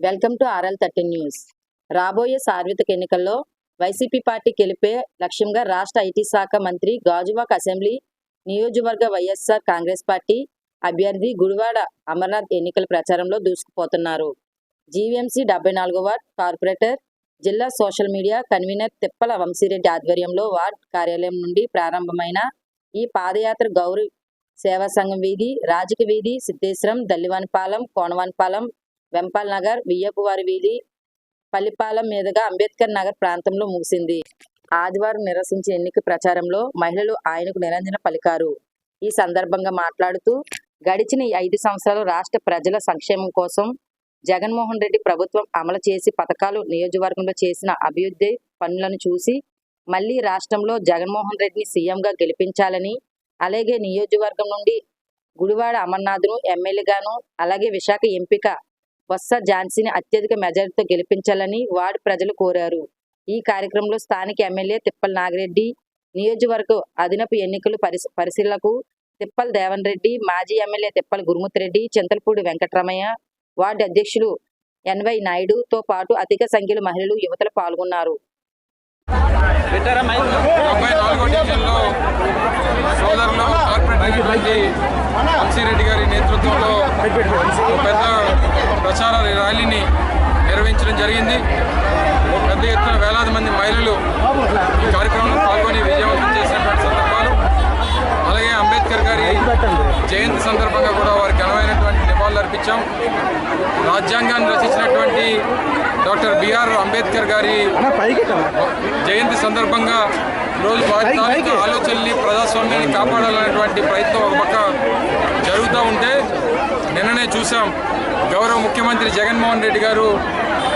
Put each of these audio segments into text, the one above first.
Welcome to RL thirteen news. రాబోయే సార్వత్రిక ఎన్నికల్లో వైసీపీ పార్టీ గెలిపే లక్ష్యంగా రాష్ట్ర ఐటీ శాఖ మంత్రి గాజువాక్ అసెంబ్లీ నియోజకవర్గ వైఎస్ఆర్ కాంగ్రెస్ పార్టీ అభ్యర్థి గుడివాడ అమర్నాథ్ ఎన్నికల ప్రచారంలో దూసుకుపోతున్నారు. జీవీఎంసీ డెబ్బై నాలుగో వార్డ్ కార్పొరేటర్ జిల్లా social media convener Tippala Vamsireddy ఆధ్వర్యంలో వార్డ్ కార్యాలయం నుండి ప్రారంభమైన ఈ పాదయాత్ర గౌరవ సేవా సంఘం వీధి రాజక వీధి సిద్ధేశ్వరం దల్లివానిపాలెం కోనవానిపాలెం వెంపాల్ నగర్ వియ్యపువారి వీధి పల్లిపాలెం మీదుగా అంబేద్కర్ నగర్ ప్రాంతంలో ముగిసింది. ఆదివారం నిరసించే ఎన్నిక ప్రచారంలో మహిళలు ఆయనకు నిరంజన పలికారు. ఈ సందర్భంగా మాట్లాడుతూ గడిచిన ఈ ఐదు సంవత్సరాలు రాష్ట్ర ప్రజల సంక్షేమం కోసం జగన్మోహన్ రెడ్డి ప్రభుత్వం అమలు చేసి పథకాలు నియోజకవర్గంలో చేసిన అభివృద్ధి పనులను చూసి మళ్ళీ రాష్ట్రంలో జగన్మోహన్ రెడ్డిని సీఎంగా గెలిపించాలని అలాగే నియోజకవర్గం నుండి గుడివాడ అమర్నాథ్ను ఎమ్మెల్యేగాను అలాగే విశాఖ ఎంపిక బొత్స ఝాన్సీని అత్యధిక మెజారిటీతో గెలిపించాలని వార్డు ప్రజలు కోరారు. ఈ కార్యక్రమంలో స్థానిక ఎమ్మెల్యే తిప్పల నాగిరెడ్డి నియోజకవర్గ అదనపు ఎన్నికలు పరిశ పరిశీలనకు తిప్పల దేవన్ రెడ్డి మాజీ ఎమ్మెల్యే తిప్పల గురుమూర్తిరెడ్డి చింతలపూడి వెంకటరమయ్య వార్డు అధ్యక్షులు ఎన్వై నాయుడుతో పాటు అధిక సంఖ్యలో మహిళలు యువతలు పాల్గొన్నారు. డెబ్బై నాలుగో డివిజన్లో సోదరులు కార్పొరేట్ అయినటువంటి వంశీరెడ్డి గారి నేతృత్వంలో పెద్ద ప్రచార ర్యాలీని నిర్వహించడం జరిగింది. పెద్ద ఎత్తున వేలాది మంది మహిళలు ఈ కార్యక్రమంలో పాల్గొని విజయవంతం చేసినటువంటి సందర్భాలు. అలాగే అంబేద్కర్ గారి జయంతి సందర్భంగా కూడా వారికి ఘనమైనటువంటి నివాళులు అర్పించాం రాజ్యాంగాన్ని డాక్టర్ బిఆర్ అంబేద్కర్ గారి జయంతి సందర్భంగా రోజు వారి తాలూకా ఆలోచనల్ని ప్రజాస్వామ్యాన్ని కాపాడాలనేటువంటి ప్రయత్నం ఒక పక్క జరుగుతూ ఉంటే నిన్ననే చూసాం గౌరవ ముఖ్యమంత్రి జగన్మోహన్ రెడ్డి గారు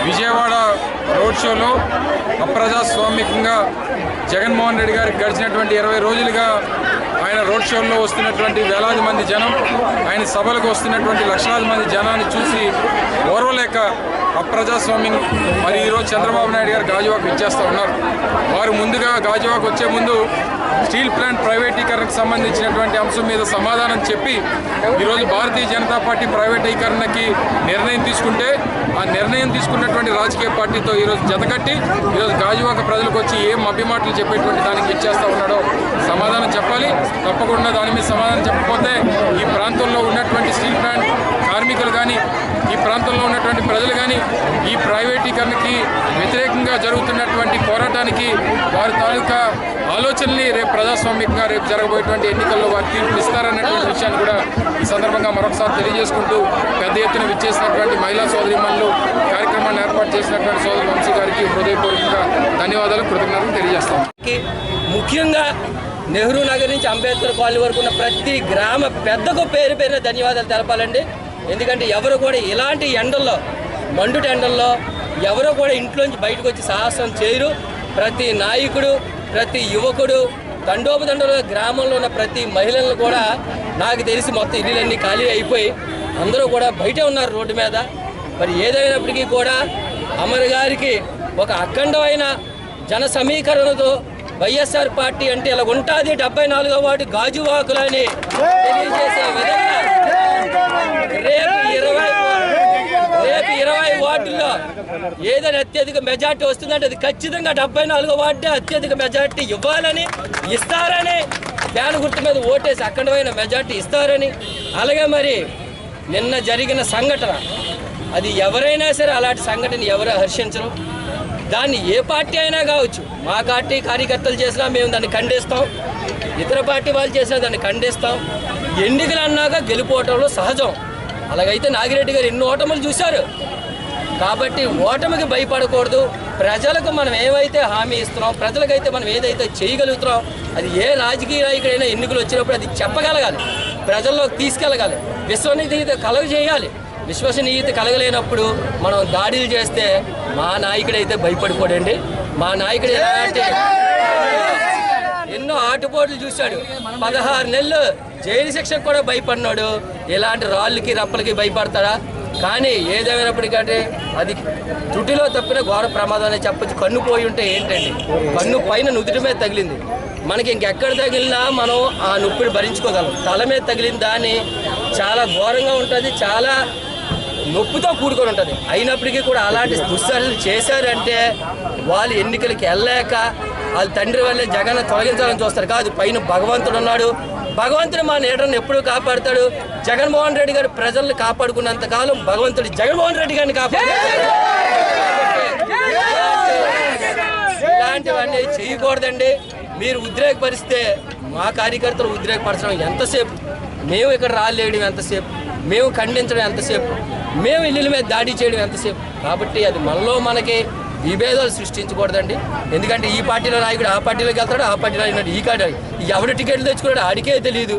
విజయవాడ రోడ్ షోలో అప్రజాస్వామికంగా జగన్మోహన్ రెడ్డి గారికి గడిచినటువంటి ఇరవై రోజులుగా ఆయన రోడ్ షోల్లో వస్తున్నటువంటి వేలాది మంది జనం ఆయన సభలకు వస్తున్నటువంటి లక్షలాది మంది జనాన్ని చూసి ఓర్వలేక అప్రజాస్వామ్యం. మరి ఈరోజు చంద్రబాబు నాయుడు గారు గాజువాకు ఇచ్చేస్తూ ఉన్నారు. వారు ముందుగా గాజువాకు వచ్చే ముందు స్టీల్ ప్లాంట్ ప్రైవేటీకరణకు సంబంధించినటువంటి అంశం మీద సమాధానం చెప్పి ఈరోజు భారతీయ జనతా పార్టీ ప్రైవేటీకరణకి నిర్ణయం తీసుకుంటే ఆ నిర్ణయం తీసుకున్నటువంటి రాజకీయ పార్టీతో ఈరోజు జతకట్టి ఈరోజు గాజువాక ప్రజలకు వచ్చి ఏం అభిమాటలు చెప్పేటువంటి దానికి ఇచ్చేస్తూ ఉన్నాడో సమాధానం చెప్పాలి. తప్పకుండా దాని మీద సమాధానం చెప్పకపోతే ఈ ప్రాంతంలో ఉన్నటువంటి స్టీల్ ప్లాంట్ కార్మికులు కానీ ఈ ప్రాంతంలో ఉన్నటువంటి ప్రజలు కానీ ఈ ప్రైవేటీకరణకి వ్యతిరేకంగా జరుగుతున్నటువంటి పోరాటానికి వారి తాలూకా ఆలోచనని రేపు ప్రజాస్వామికంగా రేపు జరగబోయేటువంటి ఎన్నికల్లో వారు తీర్పు ఇస్తారన్నటువంటి విషయాన్ని కూడా ఈ సందర్భంగా మరొకసారి తెలియజేసుకుంటూ పెద్ద ఎత్తున విచ్చేసినటువంటి మహిళా సోదరిమణులు కార్యక్రమాన్ని ఏర్పాటు చేసినటువంటి సోదరి వంశీ గారికి హృదయపూర్వకంగా ధన్యవాదాలు కృతజ్ఞతలు తెలియజేస్తాం. ముఖ్యంగా నెహ్రూ నగర్ నుంచి అంబేద్కర్ కాలనీ వరకు ఉన్న ప్రతి గ్రామ పెద్దకు పేరు పేరున ధన్యవాదాలు తెలపాలండి. ఎందుకంటే ఎవరు కూడా ఇలాంటి ఎండల్లో మండుటి ఎండల్లో ఎవరు కూడా ఇంట్లోంచి బయటకు వచ్చి సాహసం చేయరు. ప్రతి నాయకుడు ప్రతి యువకుడు తండోపతండలుగా గ్రామంలో ఉన్న ప్రతి మహిళలను కూడా నాకు తెలిసి మొత్తం ఇల్లులన్నీ ఖాళీ అయిపోయి అందరూ కూడా బయటే ఉన్నారు రోడ్డు మీద. మరి ఏదైనప్పటికీ కూడా అమర్ గారికి ఒక అఖండమైన జన సమీకరణతో వైఎస్ఆర్ పార్టీ అంటే ఇలా ఉంటుంది డెబ్బై నాలుగో వార్డు గాజువాకులని తెలియజేసే విధంగా రేపు ఇరవై రేపు ఇరవై వార్డుల్లో ఏదైనా అత్యధిక మెజార్టీ వస్తుందంటే అది ఖచ్చితంగా డెబ్బై నాలుగో వార్డే అత్యధిక మెజార్టీ ఇవ్వాలని ఇస్తారని బ్యాన్ గుర్తు మీద ఓటేసి అఖండమైన మెజార్టీ ఇస్తారని. అలాగే మరి నిన్న జరిగిన సంఘటన అది ఎవరైనా సరే అలాంటి సంఘటన ఎవరు హర్షించరు. దాన్ని ఏ పార్టీ అయినా కావచ్చు మా పార్టీ కార్యకర్తలు చేసినా మేము దాన్ని ఖండిస్తాం ఇతర పార్టీ వాళ్ళు చేసినా దాన్ని ఖండిస్తాం. ఎన్నికలు అన్నాక గెలిపోవటంలో సహజం. అలాగైతే నాగిరెడ్డి గారు ఎన్ని ఓటములు చూశారు. కాబట్టి ఓటమికి భయపడకూడదు. ప్రజలకు మనం ఏవైతే హామీ ఇస్తున్నాం ప్రజలకైతే మనం ఏదైతే చేయగలుగుతున్నాం అది ఏ రాజకీయ నాయకుడైనా ఎన్నికలు వచ్చినప్పుడు అది చెప్పగలగాలి. ప్రజల్లోకి తీసుకెళ్ళగాలి. విశ్వనీయత కలుగ చేయాలి. విశ్వసనీయత కలగలేనప్పుడు మనం దాడులు చేస్తే మా నాయకుడైతే భయపడిపోడండి. మా నాయకుడు ఎన్నో ఆటుపోట్లు చూశాడు. పదహారు నెలలు జైలు శిక్షకు కూడా భయపడినాడు. ఇలాంటి రాళ్ళకి రప్పలకి భయపడతాడా? కానీ ఏదేమైనప్పటికంటే అది తుటిలో తప్పిన ఘోర ప్రమాదం అని చెప్పచ్చు. కన్ను పోయి ఉంటే ఏంటండి? కన్ను పైన నుదుటి మీద తగిలింది. మనకి ఇంకెక్కడ తగిలినా మనం ఆ నొప్పిని భరించుకోగలం. తల మీద తగిలిన దాన్ని చాలా ఘోరంగా ఉంటుంది. చాలా నొప్పితో కూడుకొని ఉంటుంది. అయినప్పటికీ కూడా అలాంటి దుశ్చర్యలు చేశారంటే వాళ్ళు ఎన్నికలకి వెళ్ళలేక వాళ్ళ తండ్రి వల్లే జగన్ తొలగించాలని చూస్తారు. కాదు పైన భగవంతుడు ఉన్నాడు. భగవంతుడు మా లీడర్ని ఎప్పుడు కాపాడుతాడు? జగన్మోహన్ రెడ్డి గారు ప్రజల్ని కాపాడుకున్నంత కాలం భగవంతుడు జగన్మోహన్ రెడ్డి గారిని కాపాడుతాడు ఇలాంటివన్నీ చేయకూడదండి. మీరు ఉద్రేకపరిస్తే మా కార్యకర్తలు ఉద్రేకపరచడం ఎంతసేపు? మేము ఇక్కడ రాలేయడం ఎంతసేపు? మేము ఖండించడం ఎంతసేపు? మేము ఇల్లుల మీద దాడి చేయడం ఎంతసేపు? కాబట్టి అది మనలో మనకి విభేదాలు సృష్టించకూడదండి. ఎందుకంటే ఈ పార్టీలో నాయకుడు ఆ పార్టీలోకి వెళ్తాడు ఆ పార్టీలో అయినట్టు ఈ కాడ ఎవడు టికెట్లు తెచ్చుకున్నాడు ఆడికే తెలియదు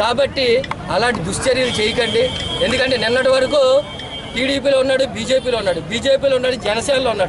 కాబట్టి అలాంటి దుశ్చర్యలు చేయకండి. ఎందుకంటే నిన్నటి వరకు టీడీపీలో ఉన్నాడు బీజేపీలో ఉన్నాడు బీజేపీలో ఉన్నాడు జనసేనలో ఉన్నాడు.